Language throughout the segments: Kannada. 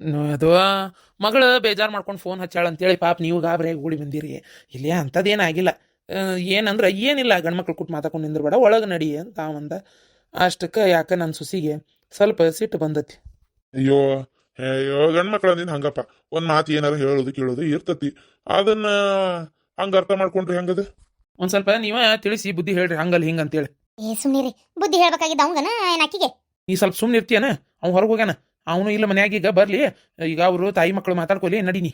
ನ- ಅದು ಮಗಳು ಬೇಜಾರು ಮಾಡ್ಕೊಂಡು ಫೋನ್ ಹಚ್ಚಾಳ ಅಂತೇಳಿ ಪಾಪ ನೀವು ಗಾಬ್ರೆ ಗೂಳಿ ಬಂದಿರಿ. ಇಲ್ಲಿ ಅಂಥದ್ದೇನಾಗಿಲ್ಲ ಏನಂದ್ರೆ ಏನಿಲ್ಲ ಗಂಡ್ಮಕ್ಳು ಕೊಟ್ಟು ಮಾತಾಕೊಂಡು ನಿಂದ್ರಬೇಡ ಒಳಗೆ ನಡಿ ಅಂತ ಅವಂದ. ಅಷ್ಟಕ್ಕೆ ಯಾಕೆ ನನ್ನ ಸುಸಿಗೆ ಸ್ವಲ್ಪ ಸಿಟ್ಟು ಬಂದತಿ. ಅಯ್ಯೋ ಅಯ್ಯೋ ಗಂಡ್ಮಕ್ಳು ಅಂದಿನ ಹಂಗಪ್ಪ. ಒಂದು ಮಾತು ಏನಾರು ಹೇಳೋದು ಕೇಳೋದು ಇರ್ತತಿ. ಅದನ್ನ ಹಂಗ ಅರ್ಥ ಮಾಡ್ಕೊಂಡ್ರಿ ಹಂಗದು? ಒಂದು ಸ್ವಲ್ಪ ನೀವ ತಿಳಿಸಿ ಬುದ್ಧಿ ಹೇಳ್ರಿ ಹಂಗಲ್ಲ ಹಿಂಗೆ ಅಂತೇಳಿ. ಏ ಸುಮ್ನಿರಿ. ಬುದ್ಧಿ ಹೇಳ್ಬೇಕಾಗಿದ್ದ ಅವಂಗನ ಏನಾಕಿಗೆ ಅಕ್ಕಿಗೆ ನೀ ಸ್ವಲ್ಪ ಸುಮ್ಮನೆ ಇರ್ತೀಯನ ಅವ್ನು ಹೊರಗೆ ಹೋಗ್ಯಾನ? ಅವನು ಇಲ್ಲ ಮನ್ಯಾಗ ಈಗ ಬರ್ಲಿ. ಈಗ ಅವರು ತಾಯಿ ಮಕ್ಕಳು ಮಾತಾಡ್ಕೊಲಿ ನಡೀನಿ.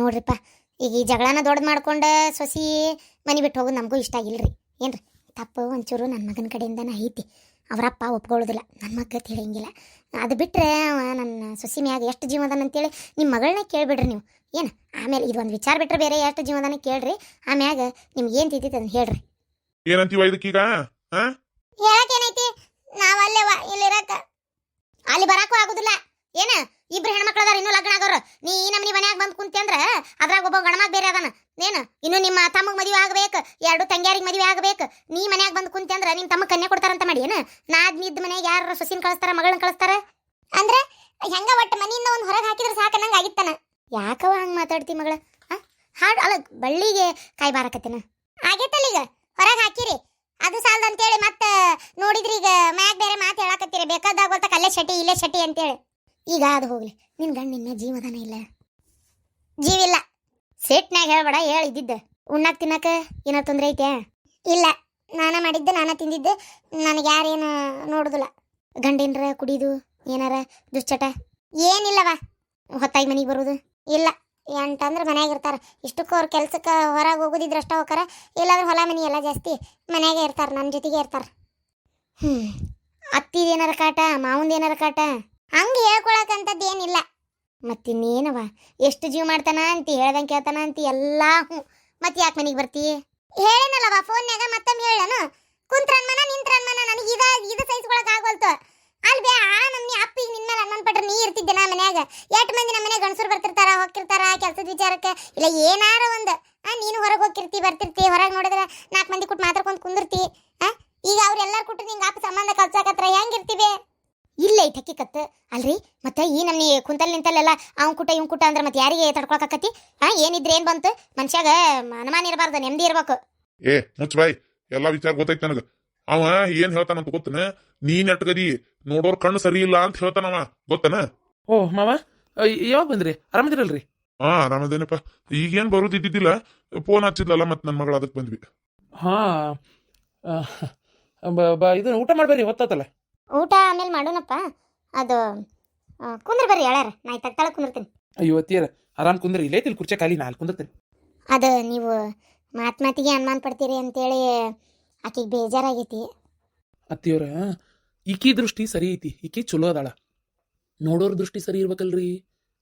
ನೋಡ್ರಿಪ್ಪ ಈಗ ಈ ಜಗಳನ ದೊಡ್ಡ ಮಾಡ್ಕೊಂಡ ಸೊಸಿ ಮನೆ ಬಿಟ್ಟು ಹೋಗೋದು ನಮಗೂ ಇಷ್ಟ ಆಗಿಲ್ರಿ. ಏನ್ರಿ ತಪ್ಪು ಒಂಚೂರು ನನ್ನ ಮಗನ ಕಡೆಯಿಂದನ ಐತಿ. ಅವರಪ್ಪ ಒಪ್ಕೊಳ್ಳೋದಿಲ್ಲ ನನ್ನ ಮಗ ತಿಳಿಯಂಗಿಲ್ಲ ಅದು ಬಿಟ್ಟರೆ ನನ್ನ ಸೊಸಿ ಮ್ಯಾಗ ಎಷ್ಟು ಜೀವದಾನ ಅಂತೇಳಿ ನಿಮ್ಮ ಮಗಳನ್ನ ಕೇಳಿಬಿಡ್ರಿ ನೀವು. ಏನು ಆಮೇಲೆ ಇದು ಒಂದು ವಿಚಾರ ಬಿಟ್ಟರೆ ಬೇರೆ ಎಷ್ಟು ಜೀವದಾನ ಕೇಳ್ರಿ. ಆಮ್ಯಾಗ ನಿಮ್ಗೆ ಏನು ತಿಂತೈತೆ ಅದನ್ನ ಹೇಳ್ರಿ. ಏನಂತೀವ ಇದಕ್ಕೀಗ? ಹಾ ಹೇಳಕ್ ಏನೈತಿ? ನಾವ್ ಅಲ್ಲೇ ಬರಾಕು ಆಗುದಿಲ್ಲ. ಏನ? ಇಬ್ರು ಹೆಣ್ಮಕ್ಳು ಅದಾರ, ಇನ್ನೂ ಲಗ್ನ ಆಗೋರು. ನೀ ಈ ನಮ್ನಿ ಮನ್ಯಾಗ ಬಂದು ಕುಂತಿ ಅಂದ್ರ ಅದ್ರಾಗ ಒಬ್ಬ ಗಣಮಾಗ ಬೇರೆ ಅದಾನ. ಏನು? ಇನ್ನು ನಿಮ್ಮ ತಮ್ಮಗ್ ಮದುವೆ ಆಗ್ಬೇಕು, ಎರಡು ತಂಗ್ಯಾರಿಗೆ ಮದುವೆ ಆಗ್ಬೇಕು. ನೀ ಮನ್ಯಾಗ ಬಂದು ಕುಂತಿ ಅಂದ್ರ ನಿಮ್ ತಮ್ಮ ಕನ್ಯಾ ಕೊಡ್ತಾರಂತ ಮಾಡಿ, ಏನು? ನಾದ್ ನಿದ್ದ ಮನೆಗೆ ಯಾರ ಸೊಸಿನ ಕಳಿಸ್ತಾರ, ಮಗಳನ್ನ ಕಳಿಸ್ತಾರ? ಅಂದ್ರೆ ಹೆಂಗ ಒಟ್ಟು ಮನೆಯಿಂದ ಒಂದು ಹೊರಗೆ ಹಾಕಿದ್ರೆ ಸಾಕನಂಗ ಆಗಿತ್ತನ. ಯಾಕವ ಹಂಗ ಮಾತಾಡ್ತಿ ಮಗಳ? ಹಾಡ್, ಅಲ್ಲ, ಬಳ್ಳಿಗೆ ಕಾಯಿ ಬಾರಕತ್ತೇನ? ಆಗೈತಲ್ಲ ಈಗ. ಹೊರಗೆ ಹಾಕಿರಿ. ಅದು ಸಾಲದ ಅಂತೇಳಿ ಮತ್ತೆ ನೋಡಿದ್ರಿ ಈಗ ಮ್ಯಾಗ್ ಬೇರೆ ಮಾತು ಹೇಳಕತ್ತೀರಿ. ಬೇಕಾದಾಗ ಗೊತ್ತ ಅಲ್ಲೇ ಶಟಿ, ಇಲ್ಲೇ ಶಟಿ ಅಂತೇಳಿ. ಈಗ ಅದು ಹೋಗ್ಲಿ. ನಿನ್ ಗಂಡ ನಿನ್ನ ಜೀವದಾನ ಇಲ್ಲ. ಜೀವಿಲ್ಲ ಸೇಟ್ನ್ಯಾಗ ಹೇಳ್ಬೇಡ ಹೇಳಿದ್ದಿದ್ದ ಉಣ್ಣಾಕ್ ತಿನ್ನಕ ಏನೋ ತೊಂದರೆ ಐತೆ ಇಲ್ಲ. ನಾನ ಮಾಡಿದ್ದೆ, ನಾನ ತಿಂದಿದ್ದೆ, ನನಗೆ ಯಾರೇನು ನೋಡುದಿಲ್ಲ. ಗಂಡಿನ್ರ ಕುಡಿದು, ಏನಾರ ದುಶ್ಚಟ? ಏನಿಲ್ಲವ. ಹೊತ್ತಾಗಿ ಮನೆಗೆ ಬರೋದು? ಇಲ್ಲ. ಎಂಟಂದ್ರೆ ಮನ್ಯಾಗ ಇರ್ತಾರ. ಇಷ್ಟಕ್ಕೂ ಅವ್ರ ಕೆಲ್ಸಕ್ಕೆ ಹೊರಗೆ ಹೋಗೋದಿದ್ರೆ ಅಷ್ಟ ಹೋಗಾರ ಇಲ್ಲಾಂದ್ರೆ ಹೊಲ ಮನೆ ಎಲ್ಲ ಜಾಸ್ತಿ ಮನ್ಯಾಗೆ ಇರ್ತಾರೆ ನನ್ನ ಜೊತೆಗೆ ಇರ್ತಾರ. ಹ್ಞೂ ಅತ್ತಿದ ಏನಾರ ಕಾಟ, ಮಾವಂದ ಏನಾರ ಕಾಟ? ಹಂಗೆ ಹೇಳ್ಕೊಳಕಂಥದ್ದು ಏನಿಲ್ಲ. ಮತ್ತಿನ್ನೇನವ? ಎಷ್ಟು ಜೀವ ಮಾಡ್ತಾನ ಅಂತ, ಹೇಳ್ದಂಗೆ ಕೇಳ್ತಾನ ಅಂತ, ಎಲ್ಲ ಹ್ಞೂ. ಮತ್ತೆ ಯಾಕೆ ಮನೆಗೆ ಬರ್ತಿ? ಹೇಳೇನಲ್ಲವ, ಫೋನ್ಯಾಗ ಮತ್ತೊಮ್ಮೆ ಹೇಳನು? ಕುಂತ್ರನ್ಮನ ನಿಂತ್ರನ್ಮನ ನನಗೆ ಇದ, ಇದು ಸಹಿಸ್ಕೊಳಕ್ ಆಗೋಲ್ತು ಅಲ್ಲಿ ಬೇ ಆ ನಮ್ನಿ ಅಪ್ಪಿಗೆ ನಿನ್ನ ಮೇಲೆ ಅಣ್ಣನ್ ಪಟ್ರೆ ನೀ ಮನ್ಯಾಗ. ಎಷ್ಟು ಮಂದಿ ನಮ್ಮ ಮನ್ಯಾಗ ಗಂಡಸರು ಬರ್ತಿರ್ತಾರ, ಹೋಗ್ತಿರ್ತಾರ ಕೆಲಸದ ವಿಚಾರಕ್ಕೆ? ಇಲ್ಲ, ಏನಾರ ಒಂದು. ಆ, ನೀನು ಹೊರಗೆ ಹೋಗಿರ್ತಿ ಬರ್ತಿರ್ತಿ, ಹೊರಗೆ ನೋಡಿದ್ರೆ ನಾಲ್ಕು ಮಂದಿ ಕುಟ್ ಮಾತಾಡ್ಕೊಂಡು ಕುಂದಿರ್ತಿ. ಆ, ಈಗ ಅವ್ರೆಲ್ಲರೂ ಕೊಟ್ಟು ನಿಂಗೆ ಆಪ ಸಂಬಂಧ ಕಲ್ಸಾಕತ್ರ ಹೆಂಗಿರ್ತೀವಿ? ಇಲ್ಲ ಐತೆ ಹಕ್ಕಿಕತ್ತು ಅಲ್ರಿ, ಮತ್ತೆ ಈ ನಮ್ಮ ಕುಂತಲ್ಲಿ ನಿಂತಲ್ಲೆಲ್ಲ ಅವ್ನು ಕುಟ ಇವ್ ಕುಟ ಅಂದ್ರೆ ಮತ್ತೆ ಯಾರಿಗೆ ತಡ್ಕೊಳಕತ್ತಿ ಆ, ಏನಿದ್ರೆ ಏನ್ ಬಂತು? ಮನುಷ್ಯಾಗ ಅನುಮಾನ ಇರಬಾರ್ದು, ನೆಮ್ಮದಿ ಇರ್ಬೇಕು. ಏ ಮುಚ್ಚ ಬಾಯ್. ಎಲ್ಲ ವಿಚಾರ ಗೊತ್ತೈತೆ ನನಗ. ಅವ ಏನ್ ಹೇಳ್ತಾನಂತ ಗೊತ್ತನ? ನೀ ಎಟ್ಟಗದಿ ನೋಡೋರ್ ಕಣ್ಣು ಸರಿ ಇಲ್ಲ ಅಂತ ಹೇಳ್ತಾನವ. ಗೊತ್ತನ? ಓ ಮಾವ? ಯಾವಾಗ ಬಂದ್ರಿ? ಆರಾಮದಿರಲ್ರಿ ಹಾ ಆರಾಮದೇನಪ್ಪ ಈಗೇನ್ ಬರೋದ್ ಇದ್ದಿದ್ದಿಲ್ಲ. ಫೋನ್ ಹಚ್ಚಿದ್ಲಲ್ಲ ಮತ್ತೆ ನನ್ನ ಮಗಳು ಅದಕ್ಕೆ ಬಂದ್ವಿ. ಹಾ. ಇದನ್ನ ಬ- ಬ ಇದು ಊಟ ಮಾಡ್ಬೇರಿ ಹೊತ್ತಾತಲ್ಲ. ಊಟ ಆಮೇಲೆ ಮಾಡೋಣಪ್ಪ. ಅದು ಕುಂದ್ರ ಬರ್ರಿ ಹೇಳಾರ ನಾ ತಗ್ತಾಳ ಕುಂದಿರ್ತೀನಿ. ಅಯ್ಯೋ ಅತ್ತಿಯರ ಆರಾಮ್ ಕುಂದ್ರಿ. ಇಲ್ಲೇ ತಿಲ್ ಕುರ್ಚೆ ಖಾಲಿ ನಾಲ್ಕು ಕುಂದಿರ್ತೀನಿ. ಅದು ನೀವು ಮಾತ್ ಮಾತಿಗೆ ಅನುಮಾನ ಪಡ್ತೀರಿ ಅಂತೇಳಿ ಆಕಿಗೆ ಬೇಜಾರಾಗೈತಿ. ಅತ್ತಿಯವ್ರ ಈಕಿ ದೃಷ್ಟಿ ಸರಿ ಐತಿ. ಈಕಿ ಚಲೋ ಅದಾಳ. ನೋಡೋರ್ ದೃಷ್ಟಿ ಸರಿ ಇರ್ಬೇಕಲ್ರಿ?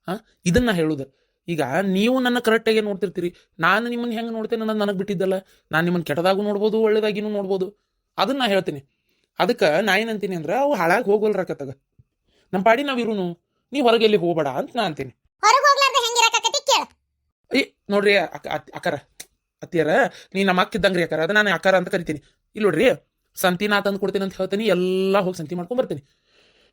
ಹಾ ಇದನ್ನ ಹೇಳುದ. ಈಗ ನೀವು ನನ್ನ ಕರೆಕ್ಟಾಗಿ ನೋಡ್ತಿರ್ತೀರಿ. ನಾನು ನಿಮ್ಮನ್ನ ಹೆಂಗೆ ನೋಡ್ತೇನೆ ಅನ್ನೋದು ನನಗೆ ಬಿಟ್ಟಿದ್ದಲ್ಲ. ನಾನು ನಿಮ್ಮನ್ನ ಕೆಟ್ಟದಾಗೂ ನೋಡ್ಬೋದು ಒಳ್ಳೇದಾಗಿನೂ ನೋಡ್ಬೋದು. ಅದನ್ನ ನಾ ಹೇಳ್ತೀನಿ. ಅದಕ್ಕೆ ನಾ ಏನಂತೀನಿ ಅಂದ್ರೆ ಅವು ಹಾಳಾಗಿ ಹೋಗೋಲ್ರಕತ್ತಾಗ ನಮ್ಮ ಪಾಡಿ ನಾವು ಇರುನು. ನೀ ಹೊರಗೆ ಎಲ್ಲಿ ಹೋಗ್ಬೇಡ ಅಂತ ನಾ ಅಂತೀನಿ. ಏ ನೋಡ್ರಿ ಅಕ್ಕಾರ. ಅತ್ತಿಯರ ನೀ ನಮ್ಮ ಅಕ್ಕಿದ್ದಂಗ್ರಿ ಅಕ್ಕಾರ. ಅದ ನಾನು ಅಕ್ಕಾರ ಅಂತ ಕರಿತೀನಿ. ಇಲ್ಲ ನೋಡ್ರಿ ಸಂತಿ ನಾ ತಂದು ಕೊಡ್ತೀನಿ ಅಂತ ಹೇಳ್ತೀನಿ. ಎಲ್ಲ ಹೋಗಿ ಸಂತಿ ಮಾಡ್ಕೊಂಡ್ ಬರ್ತೀನಿ.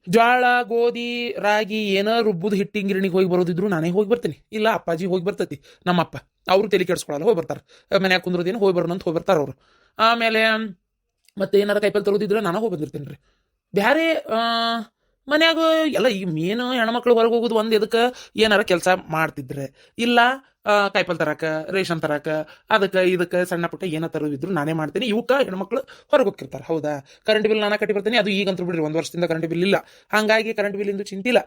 ಜ್ವಾಳ, ಗೋಧಿ, ರಾಗಿ ಏನ ರುಬ್ಬುದು ಹಿಟ್ಟಿನ ಗಿರಣಿಗೆ ಹೋಗಿ ಬರೋದಿದ್ರು ನಾನೇ ಹೋಗಿ ಬರ್ತೀನಿ. ಇಲ್ಲ, ಅಪ್ಪಾಜಿ ಹೋಗಿ ಬರ್ತೈತಿ, ನಮ್ಮಪ್ಪ. ಅವರು ತಲೆ ಕೆಡ್ಸ್ಕೊಳಲ್ಲ, ಹೋಗಿ ಬರ್ತಾರೆ. ಮನ್ಯಾಗ ಕುಂದ್ರದೇನು ಹೋಗಿ ಬರೋಣ ಅಂತ ಹೋಗಿ ಬರ್ತಾರೆ ಅವರು. ಆಮೇಲೆ, ಮತ್ತೆ ಏನಾರ ಕೈಪಲ್ ತರೋದಿದ್ರೆ ನಾನು ಹೋಗಿ ಬಂದಿರ್ತೀನಿ ರೀ. ಬ್ಯಾರೆ ಮನೆಯಾಗ ಎಲ್ಲ ಈ ಮೇನು ಹೆಣ್ಮಕ್ಳು ಹೊರಗೆ ಹೋಗೋದು ಒಂದು ಇದಕ್ಕೆ ಏನಾರ ಕೆಲಸ ಮಾಡ್ತಿದ್ರೆ. ಇಲ್ಲ ಕಾಯಿಪಲ್ ತರಾಕ, ರೇಷನ್ ತರಾಕ, ಅದಕ್ಕೆ ಇದಕ್ಕೆ ಸಣ್ಣ ಪುಟ್ಟ ಏನ ತರೋದಿದ್ರು ನಾನೇ ಮಾಡ್ತೀನಿ. ಇವಕ್ಕೆ ಹೆಣ್ಮಕ್ಳು ಹೊರಗೆ ಹೋಗ್ತಿರ್ತಾರೆ. ಹೌದಾ? ಕರೆಂಟ್ ಬಿಲ್ ನಾನು ಕಟ್ಟಿ ಬರ್ತೀನಿ. ಅದು ಈಗಂತೂ ಬಿಡ್ರಿ, ಒಂದು ವರ್ಷದಿಂದ ಕರೆಂಟ್ ಬಿಲ್ ಇಲ್ಲ. ಹಾಗಾಗಿ ಕರೆಂಟ್ ಬಿಲ್ ಇಂದು ಚಿಂತಿಲ್ಲ.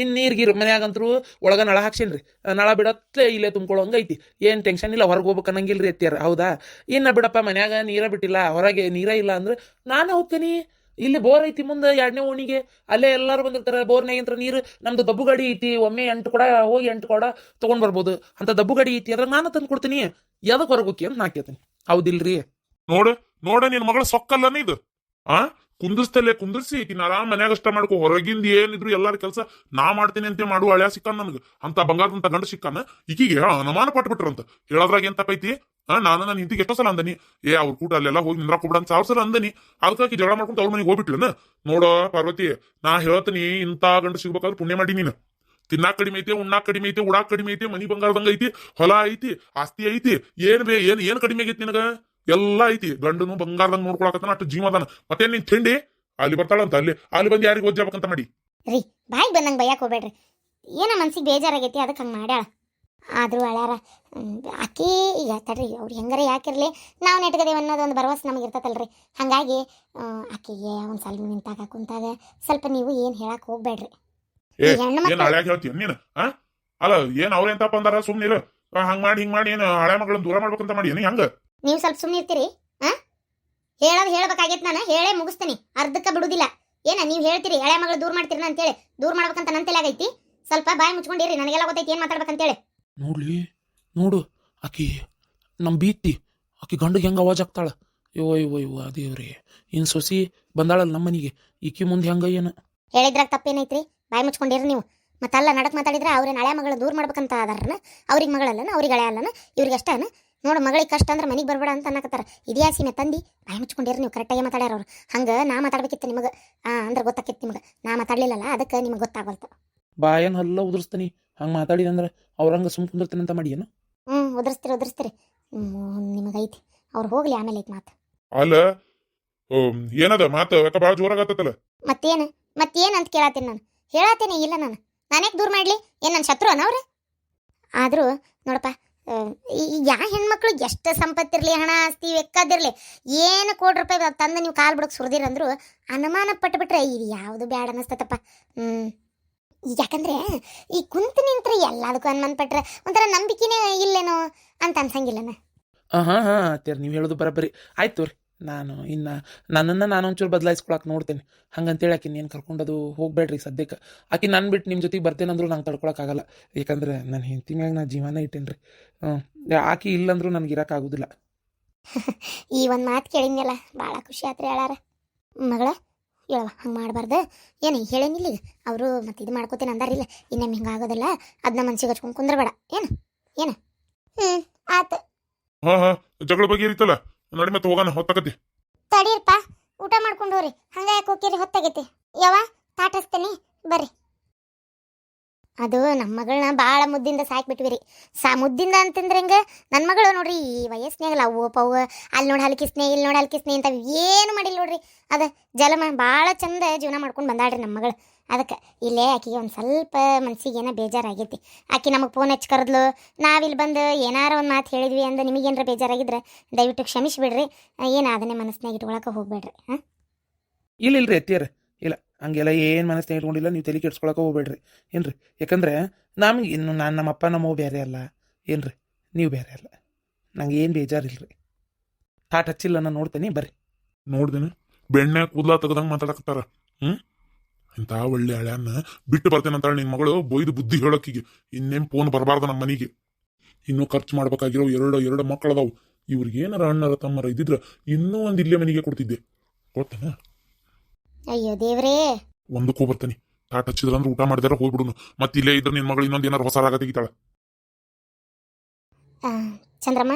ಇನ್ನು ನೀರು ಗೀರು ಮನೆಯಾಗಂತರೂ ಒಳಗೆ ನಳ ಹಾಕ್ಸೇನ್ರಿ. ನಳ ಬಿಡತ್ತೆ ಇಲ್ಲೇ ತುಂಬ್ಕೊಳ್ಳೋಂಗ ಐತಿ. ಏನು ಟೆನ್ಷನ್ ಇಲ್ಲ, ಹೊರಗೆ ಹೋಗ್ಬೇಕು ಅನ್ನಂಗಿಲ್ರಿ ಎತ್ತಿಯಾರ ಹೌದಾ? ಇನ್ನು ಬಿಡಪ್ಪ ಮನ್ಯಾಗ ನೀರ ಬಿಟ್ಟಿಲ್ಲ, ಹೊರಗೆ ನೀರ ಇಲ್ಲ ಅಂದ್ರೆ ನಾನು ಹೋಗ್ತೀನಿ. ಇಲ್ಲಿ ಬೋರ್ ಐತಿ ಮುಂದೆ ಎರಡನೇ ಓಣಿಗೆ. ಅಲ್ಲೇ ಎಲ್ಲರೂ ಬಂದಿರ್ತಾರೆ ಬೋರ್ನಾಗಿಂತ್ರ ನೀರು, ನಮ್ದು ದಬ್ಬು ಗಾಡಿ ಐತಿ, ಒಮ್ಮೆ ಎಂಟು ಕೊಡ, ಹೋಗಿ ಎಂಟು ಕೊಡ ತೊಗೊಂಡ್ ಬರ್ಬೋದು. ಅಂತ ದಬ್ಬು ಗಾಡಿ ಐತಿ ಅದ್ರ ನಾನು ತಂದು ಕೊಡ್ತೀನಿ. ಯಾವ್ದಕ್ಕೆ ಹೊರಗೋಕಿ ಅಂತ ನಾ ಕೇಳ್ತೀನಿ. ಹೌದಿಲ್ರಿ? ನೋಡ ನೋಡ ನಿನ್ ಮಗಳ ಸೊಕ್ಕಲ್ಲನ ಇದು. ಆ? ಕುಂದಿಸ್ತಲ್ಲೇ ಕುಂದಿರ್ಸಿ ಐತಿ ಆರಾಮ್ ಮನ್ಯಾಗ ಅಷ್ಟ ಮಾಡ್ಕೊ, ಹೊರಗಿಂದ ಏನಿದ್ರು ಎಲ್ಲಾರ ಕೆಲಸ ನಾ ಮಾಡ್ತೀನಿ ಅಂತ ಮಾಡು, ಹಳ್ಯಾ ಸಿಕ್ಕ ನನ್ಗ. ಅಂತ ಬಂಗಾರದಂತ ಗಂಡ ಸಿಕ್ಕಾನ, ಈಕಿಗೆ ಅನುಮಾನ ಪಟ್ಬಿಟ್ರಂತ. ಹೇಳೋದ್ರಾಗ ಏನ್ ತಪ್ಪೈತಿ? ನಾನು ನನ್ನ ಹಿಂತಿಗೆ ಎಷ್ಟೋ ಸಲ ಅಂದನಿ, ಏ, ಅವ್ರ ಕೂಟ ಅಲ್ಲೆಲ್ಲ ಹೋಗಿ ನಿಂದ್ರ ಹೋಗ್ಬಿಡ ಅಂತ ಸಾವಿರ ಸಲ ಅಂದನಿ. ಅದಕ್ಕಾಗಿ ಜಗಳ ಮಾಡ್ಕೊಂಡು ಅವ್ರ ಮನೆಗೆ ಹೋಗ್ಬಿಟ್ಲನ ನೋಡೋ ಪಾರ್ವತಿ, ನಾ ಹೇಳ್ತೀನಿ, ಇಂಥ ಗಂಡ ಸಿಗ್ಬೇಕಾದ್ರೆ ಪುಣ್ಯ ಮಾಡಿ ನೀನು. ತಿನ್ನಾಕ್ ಕಡಿಮೆ ಐತಿ ಉಣ್ಣಾ ಕಡಿಮೆ ಐತಿ, ಉಡಾಕ್ ಕಡಿಮೆ ಐತಿ, ಮನಿ ಬಂಗಾರದಂಗ ಐತಿ, ಹೊಲ ಐತಿ, ಆಸ್ತಿ ಐತಿ, ಏನ್ ಬೇ, ಏನ್ ಏನ್ ಕಡಿಮೆ ಆಗೈತಿ ನಿನಗ? ಎಲ್ಲಾ ಐತಿ. ಗಂಡನು ಬಂಗಾರದಂಗ ನೋಡ್ಕೊಳಕತ್ತಾನ, ಅಷ್ಟು ಜೀವದಾನ. ಮತ್ತೇನ್ ನಿನ್ ತಿಂಡಿ? ಅಲ್ಲಿ ಬರ್ತಾಳಂತ, ಅಲ್ಲಿ ಅಲ್ಲಿ ಬಂದು ಯಾರಿಗೆ ಓದ್ಜಾಬೇಕಂತ ಮಾಡಿ. ರೀ, ಬಾಯಿಗೆ ಬಂದಂಗೆ ಬೈಯಕ್ಕೆ ಹೋಗ್ಬೇಡ್ರಿ. ಏನ ಮನ್ಸಿಗೆ ಬೇಜಾರಾಗೈತಿ ಅದಕ್ಕೆ ಹಂಗ ಮಾಡ್ಯಾಳ? ಆದರೂ ಅಳ್ಯಾರ. ಆಕಿ ಈಗ ತಡ್ರಿ ಅವ್ರು ಹೆಂಗಾರ ಯಾಕಿರಲಿ ನಾವು ನೆಟ್ಗದೇವು ಅನ್ನೋದು ಒಂದು ಭರವಸೆ ನಮಗೆ ಇರ್ತೈತಲ್ರಿ. ಹಾಗಾಗಿ ಆಕಿಗೆ ಒಂದು ಸ್ವಲ್ಪ ನಿಂತಾಗ ಕುಂತಾಗ ಸ್ವಲ್ಪ ನೀವು ಏನು ಹೇಳಕ್ಕೆ ಹೋಗ್ಬೇಡ್ರಿ. ಅಲ್ಲ ಏನ್ ಅವ್ರ ಅಂದಾರ ಸುಮ್ನಿರು ಹಂಗ ಹಂಗ್ ಮಾಡಿ ಹಿಂಗ್ ಮಾಡಿ ಏನು ಹಳೆ ಮಗಳನ್ನ ದೂರ ಮಾಡ್ಬೇಕಂತ ಮಾಡಿ ಏನು ಹೆಂಗ? ನೀವು ಸ್ವಲ್ಪ ಸುಮ್ಮನೆ ಇರ್ತೀರಿ ಹಾ ಹೇಳೋದು ಹೇಳ್ಬೇಕಾಗೈತೆ ನಾನು ಹೇಳೇ ಮುಗಿಸ್ತೀನಿ ಅರ್ಧಕ್ಕೆ ಬಿಡುದಿಲ್ಲ. ಏನ ನೀವು ಹೇಳ್ತೀರಿ ಹಳೆ ಮಗಳು ದೂರ ಮಾಡ್ತೀರಿ ಅಂತೇಳಿ ದೂರ ಮಾಡ್ಬೇಕಂತ ನನ್ನ ಆಗೈತಿ ಸ್ವಲ್ಪ ಬಾಯಿ ಮುಚ್ಕೊಂಡಿರಿ ನನಗೆಲ್ಲ ಗೊತ್ತೈತಿ ಏನು ಮಾತಾಡ್ಬೇಕಂತೇಳಿ. ನೋಡ್ಲಿ, ನೋಡು ಆಕಿ ನಮ್ಮ ಬೀತಿ, ಆಕಿ ಗಂಡು ಹೆಂಗೆ ಅವಾಜ್ ಆಗ್ತಾಳ ಅಯ್ಯೋ ಯೋ ಯೋ ಅದೇವ್ರಿ ಇನ್ನು ಸೊಸಿ, ಬಂದಾಳಲ್ಲ ನಮ್ಮ ಮನೆಗೆ. ಈಕಿ ಮುಂದೆ ಹೆಂಗ ಏನು? ಹೇಳಿದ್ರಾಗ ತಪ್ಪೇನೈತ್ರಿ? ಬಾಯಿ ಮುಚ್ಕೊಂಡಿರಿ ನೀವು. ಮತ್ತಲ್ಲ ನಡಕ್ ಮಾತಾಡಿದ್ರೆ ಅವ್ರೇನು ಹಳೆ ಮಗಳು ದೂರ ಮಾಡ್ಬೇಕಂತ ಅದಾರನ? ಅವ್ರಿಗೆ ಮಗಳಲ್ಲನ, ಅವ್ರಿಗೆ ಹಳೆ ಅಲ್ಲನ ಇವ್ರಿಗೆ ಅಷ್ಟೇನ ನೋಡು ಮಗಳಿಗೆ ಕಷ್ಟ ಅಂದ್ರೆ ಮನೆಗೆ ಬರಬೇಡ ಅಂತ ಅನ್ನಕತ್ತಾರ. ಸೀಮೆ ತಂದಿ? ಬಾಯಿ ಮುಚ್ಕೊಂಡಿರಿ ನೀವು ಕರೆಕ್ಟಾಗಿ ಮಾತಾಡ್ಯಾರ ಅವ್ರು. ಹಂಗೆ ನಾ ಮಾತಾಡ್ಬೇಕಿತ್ತು ನಿಮಗೆ. ಹಾಂ ಅಂದ್ರೆ ಗೊತ್ತಾಕಿತ್ತು ನಿಮಗೆ. ನಾ ಮಾತಾಡ್ಲಿಲ್ಲಲ್ಲ, ಅದಕ್ಕೆ ನಿಮಗೆ ಗೊತ್ತಾಗಲ್ತು. ಬಾಯನ್ ಹಲ್ಲ ಉದುರಿಸ್ತಾನಿ. ಹಂಗೆ ಮಾತಾಡಿದಂದ್ರೆ ಅವ್ರಂಗೆ ಸುಮ್ ಕುಂದಿರ್ತಾನಂತ ಅಂತ ಮಾಡಿ ಏನು? ಹ್ಞೂ ಉದುರಿಸ್ತೀರಿ ಉದುರಿಸ್ತೀರಿ. ನಿಮಗೈತಿ. ಅವ್ರು ಹೋಗ್ಲಿ ಆಮೇಲೆ ಐತಿ ಮಾತು. ಅಲ್ಲ ಏನದ ಮಾತು? ಯಾಕ ಬಾಳ ಜೋರಾಗತ್ತಲ್ಲ ಮತ್ತೇನು? ಮತ್ತೇನು ಅಂತ ಕೇಳತ್ತೀನಿ ನಾನು. ಹೇಳತ್ತೇನೆ ಇಲ್ಲ ನಾನು. ನಾನೇಕ್ ದೂರ ಮಾಡ್ಲಿ? ಏನು ನನ್ನ ಶತ್ರು ಅವ್ರೆ? ಆದರೂ ನೋಡಪ್ಪ ಯಾ ಹೆಣ್ಮಕ್ಳು ಎಷ್ಟು ಸಂಪತ್ತಿರಲಿ ಹಣ ಆಸ್ತಿ ವೆಕ್ಕದಿರಲಿ ಏನು ಕೋಟಿ ರೂಪಾಯಿ ತಂದು ನೀವು ಕಾಲು ಬಿಡಕ್ಕೆ ಸುರಿದಿರಂದ್ರು ಅನುಮಾನ ಪಟ್ಟುಬಿಟ್ರೆ ಇದು ಯಾವುದು ಬ್ಯಾಡ ಅನ್ನಿಸ್ತತಪ್ಪ ಹ್ಞೂ ಯಾಕಂದ್ರೆ ಈ ಕುಂತು ನಿಂತ್ರೆ ಎಲ್ಲದಕ್ಕೂ ಅನುಮಾನ ಪಟ್ರೆ ಒಂಥರ ನಂಬಿಕೆನೇ ಇಲ್ಲೇನೋ ಅಂತ ಅನ್ಸಂಗಿಲ್ಲನ? ಹಾಂ ಹಾಂ ಅತ್ತೇರ್ ನೀವು ಹೇಳೋದು ಬರಬರಿ. ಆಯ್ತು ರೀ ನಾನು ಇನ್ನು ನನ್ನನ್ನು ನಾನು ಒಂಚೂರು ಬದಲಾಯಿಸ್ಕೊಳಕ್ಕೆ ನೋಡ್ತೇನೆ. ಹಂಗಂತೇಳಿ ಆಕಿನ ಏನು ಕರ್ಕೊಂಡದು ಹೋಗ್ಬೇಡ್ರಿ ಸದ್ಯಕ್ಕೆ. ಆಕಿ ನಾನು ಬಿಟ್ಟು ನಿಮ್ಮ ಜೊತೆಗೆ ಬರ್ತೇನಂದ್ರೂ ನಂಗೆ ತಡ್ಕೊಳಕ್ಕಾಗಲ್ಲ. ಯಾಕಂದ್ರೆ ನನ್ನ ಹೆಂಡತಿ ಮ್ಯಾಗ ನಾ ಜೀವನ ಇಟ್ಟೇನೆ ರೀ ಹ್ಞೂ ಆಕಿ ಇಲ್ಲಂದ್ರೂ ನನಗೆ ಇರೋಕ್ಕಾಗೋದಿಲ್ಲ. ಈ ಒಂದು ಮಾತು ಕೇಳಿದ್ನಲ್ಲ ಭಾಳ ಖುಷಿ ಆತ್ರಿ ಹೇಳಾರ ಮಗಳ ಹೇಳವ ಹಂಗೆ ಮಾಡಬಾರ್ದು. ಏನು ಹೇಳೇನಿಲ್ಲ ಈಗ ಅವರು ಮತ್ತೆ ಇದು ಮಾಡ್ಕೋತೀನಿ ಅಂದಾರಿಲ್ಲ ಇನ್ನೊಮ್ಮೆ ಹಿಂಗೆ ಆಗೋದಿಲ್ಲ. ಅದನ್ನ ಮನ್ಸಿಗೆ ಹಚ್ಕೊಂಡು ಕುಂದ್ರಬೇಡ. ಏನು? ಏನು? ಹ್ಞೂ ಆತು. ಹಾ ಹಾ ಜಗಳ ಬಗ್ಗೆ ಇರಿತಲ್ಲ ನಡಿ ಮತ್ತೆ ಹೋಗೋಣ ಹೊತ್ತಾಗತ್ತೆ ತಡೀರಪ್ಪ ಊಟ ಮಾಡ್ಕೊಂಡು ಹೋಗ್ರಿ. ಹಂಗೆ ಯಾಕೆ ಹೋಗ್ತೀರಿ ಹೊತ್ತಾಗೈತಿ. ಯಾವ ತಾಟಸ್ತೇನಿ ಬರ್ರಿ. ಅದು ನಮ್ಮ ಮಗಳನ್ನ ಭಾಳ ಮುದ್ದಿಂದ ಸಾಕ್ಬಿಟ್ವಿ ಸಾ ಮುದ್ದಿಂದ ಅಂತಂದ್ರೆ ಹೆಂಗೆ? ನನ್ನ ಮಗಳು ನೋಡ್ರಿ ಈ ವಯಸ್ಸಿನಾಗ ಲವ್ ಪವ್ ಅಲ್ಲಿ ನೋಡಿ ಹಲ್ಕಿಸ್ನೆ ಇಲ್ಲಿ ನೋಡಿ ಹಲ್ಕಿಸ್ನೆ ಅಂತ ಏನು ಮಾಡಿಲ್ಲ ನೋಡ್ರಿ. ಅದ ಜಲಮ ಭಾಳ ಚಂದ ಜೀವನ ಮಾಡ್ಕೊಂಡು ಬಂದಾಳ್ರಿ ನಮ್ಮ ಮಗಳು. ಅದಕ್ಕೆ ಇಲ್ಲೇ ಆಕಿಗೆ ಒಂದು ಸ್ವಲ್ಪ ಮನ್ಸಿಗೆ ಏನೋ ಬೇಜಾರಾಗೈತಿ. ಆಕಿ ನಮಗೆ ಫೋನ್ ಹಚ್ಚಿ ಕರೆದ್ಲು ನಾವಿಲ್ಲಿ ಬಂದು ಏನಾರ ಒಂದು ಮಾತು ಹೇಳಿದ್ವಿ ಅಂದ ನಿಮಗೇನಾರ ಬೇಜಾರಾಗಿದ್ರೆ, ದಯವಿಟ್ಟು ಕ್ಷಮಿಸಿಬಿಡ್ರಿ. ಏನು ಅದನ್ನೇ ಮನಸ್ಸಿನಾಗ ಇಟ್ಕೊಳಕ್ಕೆ ಹೋಗ್ಬೇಡ್ರಿ, ಹಾಂ? ಇಲ್ಲ ಇಲ್ರಿ ಅತ್ತಿಯರ. ಹಂಗೆಲ್ಲ ಏನು ಮನಸ್ಸಿನ ಇಟ್ಕೊಂಡಿಲ್ಲ, ನೀವು ತಲೆ ಕೆಡ್ಸ್ಕೊಳಕ್ಕೆ ಹೋಗ್ಬೇಡ್ರಿ. ಏನು ರೀ ಯಾಕಂದ್ರೆ ನಮಗೆ ಇನ್ನು ನಾನು ನಮ್ಮ ಅಪ್ಪ ನಮ್ಮವು ಬೇರೆ ಅಲ್ಲ. ಏನ್ರಿ? ನೀವು ಬೇರೆ ಅಲ್ಲ. ನಂಗೆ ಏನು ಬೇಜಾರಿಲ್ರಿ. ಟಾಟ್ ಹಚ್ಚಿಲ್ಲ ನಾನು ನೋಡ್ತೇನೆ, ಬರ್ರಿ. ನೋಡ್ದೇನೆ. ಬೆಣ್ಣೆ ಕೂದಲ ತೆಗ್ದಂಗೆ ಮಾತಾಡಕತ್ತಾರ. ಹ್ಞೂ ಇಂಥ ಒಳ್ಳೆ ಹಳೆಯನ್ನ ಬಿಟ್ಟು ಬರ್ತೇನೆ ಅಂತಾಳೆ ನಿನ್ನ ಮಗಳು ಬೊಯ್ದು ಬುದ್ಧಿ ಹೇಳೋಕ್ಕಿಗೆ ಇನ್ನೇನು ಫೋನ್ ಬರಬಾರ್ದು ನಮ್ಮ ಮನೆಗೆ. ಇನ್ನೂ ಖರ್ಚು ಮಾಡ್ಬೇಕಾಗಿರೋ ಎರಡು ಎರಡು ಮಕ್ಕಳದಾವು. ಇವ್ರಿಗೆ ಏನಾರ ಅಣ್ಣರ ತಮ್ಮರ ಇದ್ದಿದ್ರೆ ಇನ್ನೂ ಒಂದು ಇಲ್ಲೇ ಮನೆಗೆ ಕೊಡ್ತಿದ್ದೆ. ಗೊತ್ತೇನ ಅಯ್ಯೋ ದೇವ್ರೇ. ಒಂದಕ್ಕೂ ಬರ್ತಾನೆ. ತಾಟ್ ಹಚ್ಚಿದ್ರ ಅಂದ್ರೆ ಊಟ ಮಾಡಿದಾರ ಹೋಗ್ಬಿಡುನು. ಮತ್ತೆ ಇಲ್ಲೇ ಇದ್ರೆ ನಿನ್ ಮಗಳು ಇನ್ನೊಂದ್ ಏನಾರ ಹೊಸ ರಾಗ ತೆಗಿತಾಳ. ಆ, ಚಂದ್ರಮ್ಮ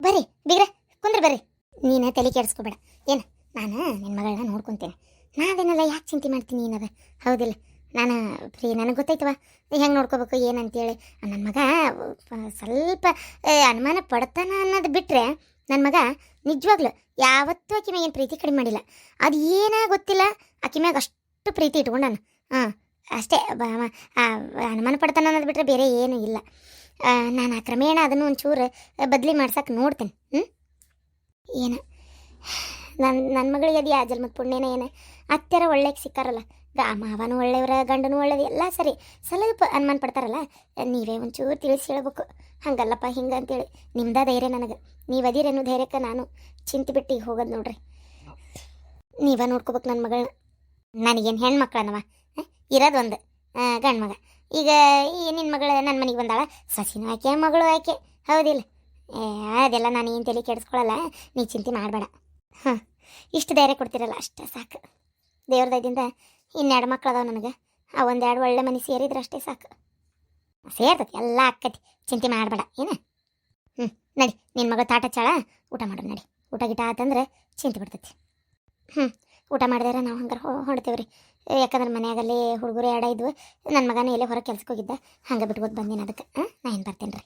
ಬರ್ರಿ ಬಿಗ್ರೆ ಕುಂದ್ರ ಬರ್ರಿ. ನೀನು ತಲೆ ಕೆಡಿಸ್ಕೋಬೇಡ. ಏನು ನಾನು ನಿನ್ನ ಮಗಳನ್ನ ನೋಡ್ಕೊಂತೇನೆ. ಏನಲ್ಲ ಯಾಕೆ ಚಿಂತೆ ಮಾಡ್ತೀನಿ ಏನದ ಹೌದಿಲ್ಲ. ನಾನು ಫ್ರೀ ನನಗೆ ಗೊತ್ತೈತವ ಹೆಂಗೆ ನೋಡ್ಕೋಬೇಕು ಏನಂತೇಳಿ. ನನ್ನ ಮಗ ಸ್ವಲ್ಪ ಆ, ಅನುಮಾನ ಪಡ್ತಾನ ಅನ್ನೋದು ಬಿಟ್ಟರೆ ನನ್ನ ಮಗ ನಿಜವಾಗ್ಲು ಯಾವತ್ತೂ ಆಕೆ ಮ್ಯಾಗ ಏನು ಪ್ರೀತಿ ಕಡಿಮೆ ಮಾಡಿಲ್ಲ. ಅದು ಏನೇ ಗೊತ್ತಿಲ್ಲ ಆಕೆ ಮ್ಯಾಗ ಅಷ್ಟು ಪ್ರೀತಿ ಇಟ್ಕೊಂಡಾನ. ಹಾಂ ಅಷ್ಟೇ ಆ, ಅನುಮಾನ ಪಡ್ತಾನೆ ಅನ್ನೋದು ಬಿಟ್ಟರೆ ಬೇರೆ ಏನೂ ಇಲ್ಲ. ನಾನು ಕ್ರಮೇಣ ಅದನ್ನು ಒಂಚೂರು ಬದಲಿ ಮಾಡ್ಸಕ್ಕೆ ನೋಡ್ತೇನೆ. ಹ್ಞೂ ಏನು? ನನ್ನ ನನ್ನ ಮಗಳಿಗೆ ಅದು ಜನ್ಮದ ಪುಣ್ಯನ ಏನು? ಅತ್ತೆರ ಒಳ್ಳೆಗೆ ಸಿಕ್ಕಾರಲ್ಲ. ಗ ಮಾವನೂ ಒಳ್ಳೆಯವರ, ಗಂಡನು ಒಳ್ಳೇದು ಎಲ್ಲ ಸರಿ. ಸ್ವಲ್ಪ ಅನುಮಾನ ಪಡ್ತಾರಲ್ಲ, ನೀವೇ ಒಂಚೂರು ತಿಳಿಸಿ ಹೇಳ್ಬೇಕು. ಹಂಗಲ್ಲಪ್ಪ ಹಿಂಗೆ ಅಂತೇಳಿ ನಿಮ್ದ ಧೈರ್ಯ ನನಗೆ. ನೀವು ಅದೀರೇನು ಧೈರ್ಯಕ್ಕೆ ನಾನು ಚಿಂತೆ ಬಿಟ್ಟು ಈಗ ಹೋಗೋದು ನೋಡ್ರಿ. ನೀವೇ ನೋಡ್ಕೋಬೇಕು ನನ್ನ ಮಗಳನ್ನ. ನನಗೇನು ಹೆಣ್ಮಕ್ಳನವ? ಇರೋದು ಒಂದು. ಗಂಡು ಮಗ. ಈಗ ಈ ನಿನ್ನ ಮಗಳು ನನ್ನ ಮನೆಗೆ ಬಂದಾಳ. ಸಸಿನೂ ಆಕೆ, ಮಗಳು ಆಯ್ಕೆ ಹೌದಿಲ್ಲ. ಏ, ಅದೆಲ್ಲ ನಾನು ಏನು ತಲೆ ಕೆಡಿಸ್ಕೊಳ್ಳಲ್ಲ ನೀ ಚಿಂತೆ ಮಾಡಬೇಡ. ಹಾಂ. ಇಷ್ಟು ಧೈರ್ಯ ಕೊಡ್ತಿರಲ್ಲ, ಅಷ್ಟೇ ಸಾಕು. ದೇವ್ರ ದಯದಿಂದ ಇನ್ನೆರಡು ಮಕ್ಳು ಅದಾವ ನನಗೆ. ಆ ಒಂದೆರಡು ಒಳ್ಳೆ ಮನೆ ಸೇರಿದ್ರೆ ಅಷ್ಟೇ ಸಾಕು. ಸೇರ್ತತಿ ಎಲ್ಲ ಅಕ್ಕತಿ. ಚಿಂತೆ ಮಾಡಬೇಡ, ಏನು? ಹ್ಞೂ ನಡಿ ನಿನ್ನ ಮಗ ತಾಟ ಚಾಳ, ಊಟ ಮಾಡು ನಡಿ. ಊಟ ಗಿಟ ಆತಂದ್ರೆ ಚಿಂತೆ ಬಿಡ್ತೈತಿ. ಹ್ಞೂ ಊಟ ಮಾಡಿದ್ರೆ ನಾವು ಹಂಗಾರೆ ಹೊಡ್ತೇವೆ ರೀ ಯಾಕಂದ್ರೆ ಮನೆಯಾಗಲ್ಲಿ ಹುಡುಗರು ಎರಡ ಇದ್ವು. ನನ್ನ ಮಗನೇ ಎಲ್ಲೇ ಹೊರಗೆ ಕೆಲ್ಸಕ್ಕೆ ಹೋಗಿದ್ದ. ಹಂಗೆ ಬಿಟ್ಬೋದು ಬಂದಿನಿ ಅದಕ್ಕೆ. ಹಾಂ ನಾ ಏನು ಬರ್ತೇನೆ ರೀ